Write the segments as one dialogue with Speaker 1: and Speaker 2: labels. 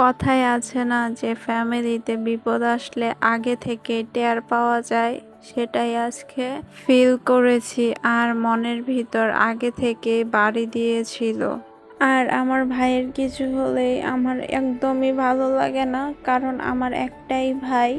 Speaker 1: কথায় আছে না যে ফ্যামিলিতে বিপদ আসলে আগে থেকে টের পাওয়া যায়? সেটাই আজকে ফিল করেছি আর মনের ভিতর আগে থেকে বাড়ি দিয়েছিল। আর আমার ভাইয়ের কিছু হলেই আমার একদমই ভালো লাগে না, কারণ আমার একটাই ভাই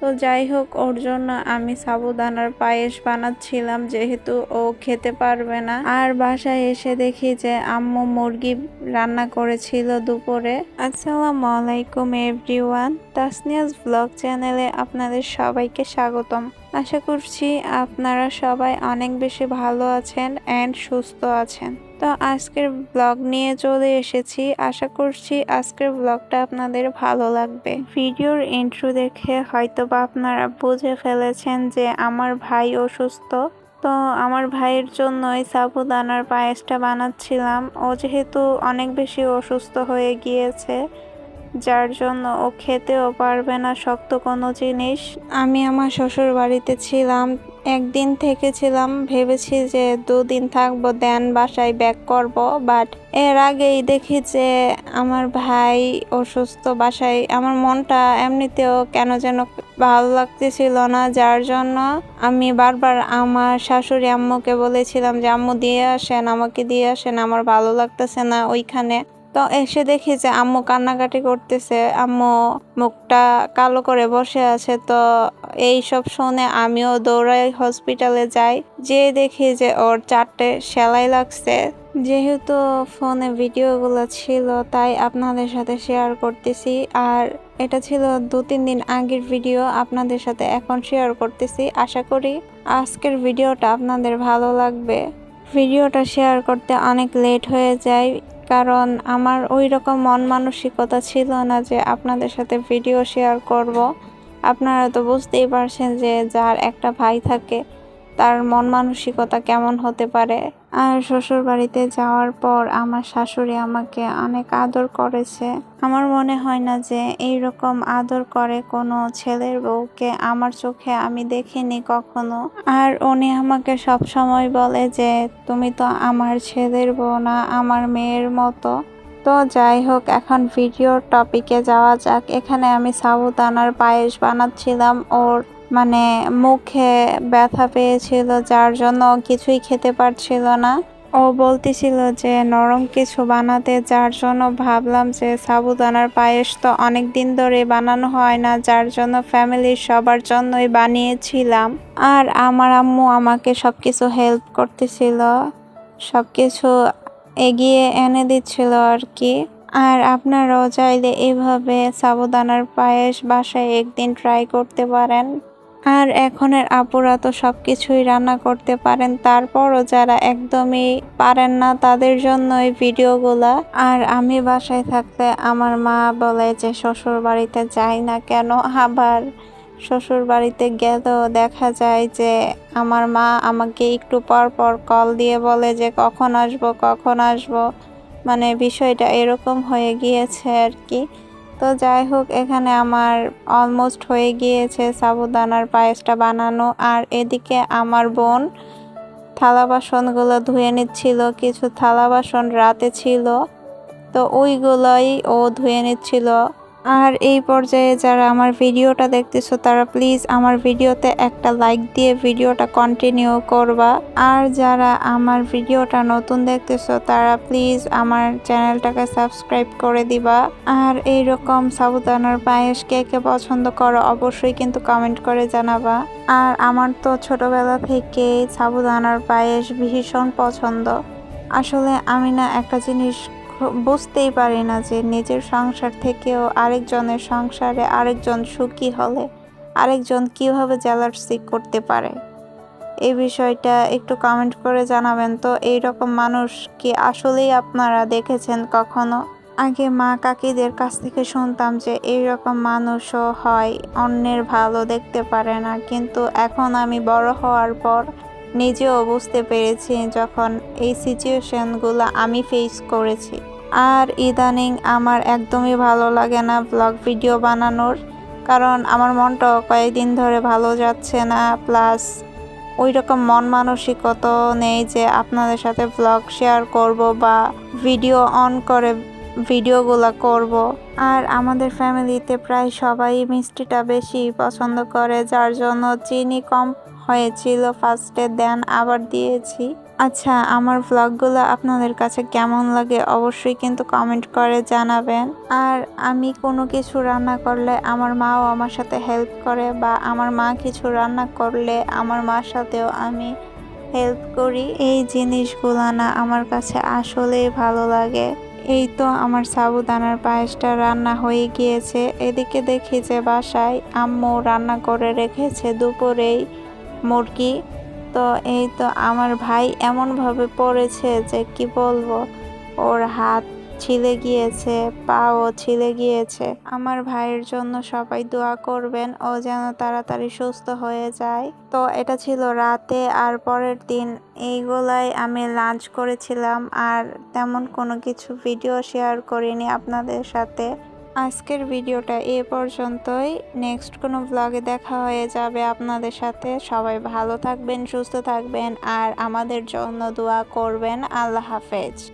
Speaker 1: তো যাই হোক, ওর জন্য আমি সাবুদানার পায়েস বানাচ্ছিলাম, যেহেতু ও খেতে পারবে না। আর বাসায় এসে দেখি যে আম্মু মুরগি রান্না করেছিল দুপুরে। আসসালামু আলাইকুম, এভরিওয়ান। তাসনিয়াস ব্লগ চ্যানেলে আপনাদের সবাইকে স্বাগতম। আশা করছি আপনারা সবাই অনেক বেশি ভালো আছেন অ্যান্ড সুস্থ আছেন। তো আজকের ব্লগ নিয়ে চলে এসেছি। আশা করছি আজকের ব্লগটা আপনাদের ভালো লাগবে। ভিডিওর ইন্ট্রো দেখে হয়তো বা আপনারা বুঝে ফেলেছেন যে আমার ভাই অসুস্থ। তো আমার ভাইয়ের জন্যই সাবুদানার পায়েসটা বানাচ্ছিলাম। ও যেহেতু অনেক বেশি অসুস্থ হয়ে গিয়েছে, যার জন্য ও খেতেও পারবে না শক্ত কোনো জিনিস। আমি আমার শ্বশুর বাড়িতে ছিলাম একদিন থেকেছিলাম, ভেবেছি যে দুদিন থাকব, দেন বাসায় ব্যাক করব বাট এর আগেই দেখি যে আমার ভাই অসুস্থ বাসায়। আমার মনটা এমনিতেও কেন যেন ভালো লাগতেছিল না, যার জন্য আমি বারবার আমার শাশুড়ি আম্মুকে বলেছিলাম যে, আম্মু, দিয়ে আসেন, আমাকে দিয়ে আসেন, আমার ভালো লাগতেছে না ওইখানে। তো এসে দেখি যে আম্মু কান্নাকাটি করতেছে। আম্মু মুখটা কালো করে বসে আছে। তো এই সব শুনে আমিও দৌড়াই হসপিটালে যাই। যে দেখি যে ওর চারটে সেলাই লাগছে। যেহেতু ফোনে ভিডিওগুলো ছিল, তাই আপনাদের সাথে শেয়ার করতেছি। আর এটা ছিল দু, তিন দিন আগের ভিডিও আপনাদের সাথে এখন শেয়ার করতেছি। আশা করি আজকের ভিডিওটা আপনাদের ভালো লাগবে। ভিডিওটা শেয়ার করতে অনেক লেট হয়ে যায়। কারণ আমার ওই রকম মন মানসিকতা ছিল না যে আপনাদের সাথে ভিডিও শেয়ার করব। আপনারা তো বুঝতেই পারছেন যে যার একটা ভাই থাকে তার মন মানসিকতা কেমন হতে পারে? আর শ্বশুর বাড়িতে যাওয়ার পর আমার শাশুড়ি আমাকে অনেক আদর করেছে। আমার মনে হয় না যে এই রকম আদর করে কোনো ছেলের বউকে আমার চোখে আমি দেখিনি কখনো। আর উনি আমাকে সব সময় বলে যে, তুমি তো আমার ছেলের বউ না, আমার মেয়ের মতো। তো যাই হোক, এখন ভিডিওর টপিকে যাওয়া যাক। এখানে আমি সাবুদানার পায়েস বানাচ্ছিলাম, ওর মানে মুখে ব্যথা পেয়েছিল, যার জন্য কিছুই খেতে পারছিল না। ও বলতেছিল যে, নরম কিছু বানাতে। যার জন্য ভাবলাম যে, সাবুদানার পায়েস তো অনেক দিন ধরে বানানো হয় না, যার জন্য ফ্যামিলির সবার জন্যই বানিয়েছিলাম। আর আমার আম্মু আমাকে সব কিছু হেল্প করতেছিল সব কিছু এগিয়ে এনে দিচ্ছিল আর কি। আর আপনারাও চাইলে এভাবে সাবুদানার পায়েস বাসায় একদিন ট্রাই করতে পারেন। আর এখনের আপুরা তো সব কিছুই রান্না করতে পারেন, তারপরও যারা একদমই পারেন না তাদের জন্য এই ভিডিওগুলা। আর আমি বাসায় থাকতে আমার মা বলে যে, শ্বশুর বাড়িতে যাই না কেন? আবার শ্বশুর বাড়িতে গেলেও দেখা যায় যে, আমার মা আমাকে একটু পর পর কল দিয়ে বলে যে, কখন আসব কখন আসব? মানে বিষয়টা এরকম হয়ে গিয়েছে আর কি। তো যাই হোক, এখানে আমার অলমোস্ট হয়ে গিয়েছে সাবুদানার পায়েসটা বানানো। আর এদিকে আমার বোন থালা বাসনগুলো ধুয়ে নিচ্ছিল, কিছু থালা বাসন রাতে ছিল। তো ওইগুলোই ও ধুয়ে নিচ্ছিল। আর এই পর্যায়ে যারা আমার ভিডিওটা দেখতেছো, তারা প্লিজ আমার ভিডিওতে একটা লাইক দিয়ে ভিডিওটা কন্টিনিউ করবা। আর যারা আমার ভিডিওটা নতুন দেখতেছো, তারা প্লিজ আমার চ্যানেলটাকে সাবস্ক্রাইব করে দিবা। আর এই রকম সাবুদানার পায়েস কে কে পছন্দ করো, অবশ্যই কিন্তু কমেন্ট করে জানাবা। আর আমার তো ছোটবেলা থেকে সাবুদানার পায়েস ভীষণ পছন্দ। আসলে আমি না একটা জিনিস বুঝতেই পারি না যে নিজের সংসার থেকেও আরেকজনের সংসারে আরেকজন সুখী হলে আরেকজন কীভাবে জেলার্সি করতে পারে? এই বিষয়টা একটু কমেন্ট করে জানাবেন তো এই রকম মানুষ কি আসলেই আপনারা দেখেছেন কখনো? আগে মা কাকিদের কাছ থেকে শুনতাম যে এই রকম মানুষও হয়, অন্যের ভালো দেখতে পারে না, কিন্তু এখন আমি বড় হওয়ার পর নিজেও বুঝতে পেরেছি যখন এই সিচুয়েশনগুলো আমি ফেস করেছি। আর ইদানিং আমার একদমই ভালো লাগে না ব্লগ ভিডিও বানানোর, কারণ আমার মনটাও কয়েকদিন ধরে ভালো যাচ্ছে না প্লাস ওই রকম মন মানসিকতাও নেই যে আপনাদের সাথে ব্লগ শেয়ার করব বা ভিডিও অন করে ভিডিওগুলো করব। আর আমাদের ফ্যামিলিতে প্রায় সবাই মিষ্টিটা বেশি পছন্দ করে, যার জন্য চিনি কম হয়েছিল ফার্স্টে দেন আবার দিয়েছি। আচ্ছা আমার ভ্লগগুলো আপনাদের কাছে কেমন লাগে অবশ্যই কিন্তু কমেন্ট করে জানাবেন। আর আমি কোনো কিছু রান্না করলে আমার মাও আমার সাথে হেল্প করে বা আমার মা কিছু রান্না করলে আমার মার সাথেও আমি হেল্প করি। এই জিনিসগুলো না আমার কাছে আসলেই ভালো লাগে। এই তো আমার সাবুদানার পায়েসটা রান্না হয়ে গিয়েছে। এদিকে দেখি যে বাসায় আম্মু রান্না করে রেখেছে দুপুরেই। মুরগি। তো এই তো আমার ভাই এমনভাবে পড়েছে যে কি বলব, ওর হাত ছিলে গিয়েছে, পাও ছিলে গিয়েছে। আমার ভাইয়ের জন্য সবাই দোয়া করবেন, ও যেন তাড়াতাড়ি সুস্থ হয়ে যায়। তো এটা ছিল রাতে আর পরের দিন এইগুলাই আমি লাঞ্চ করেছিলাম, আর তেমন কোনো কিছু ভিডিও শেয়ার করিনি আপনাদের সাথে। আজকের ভিডিওটা এ পর্যন্তই। নেক্সট কোনো ব্লগে দেখা হয়ে যাবে আপনাদের সাথে। সবাই ভালো থাকবেন, সুস্থ থাকবেন, আর আমাদের জন্য দোয়া করবেন। আল্লাহ হাফেজ।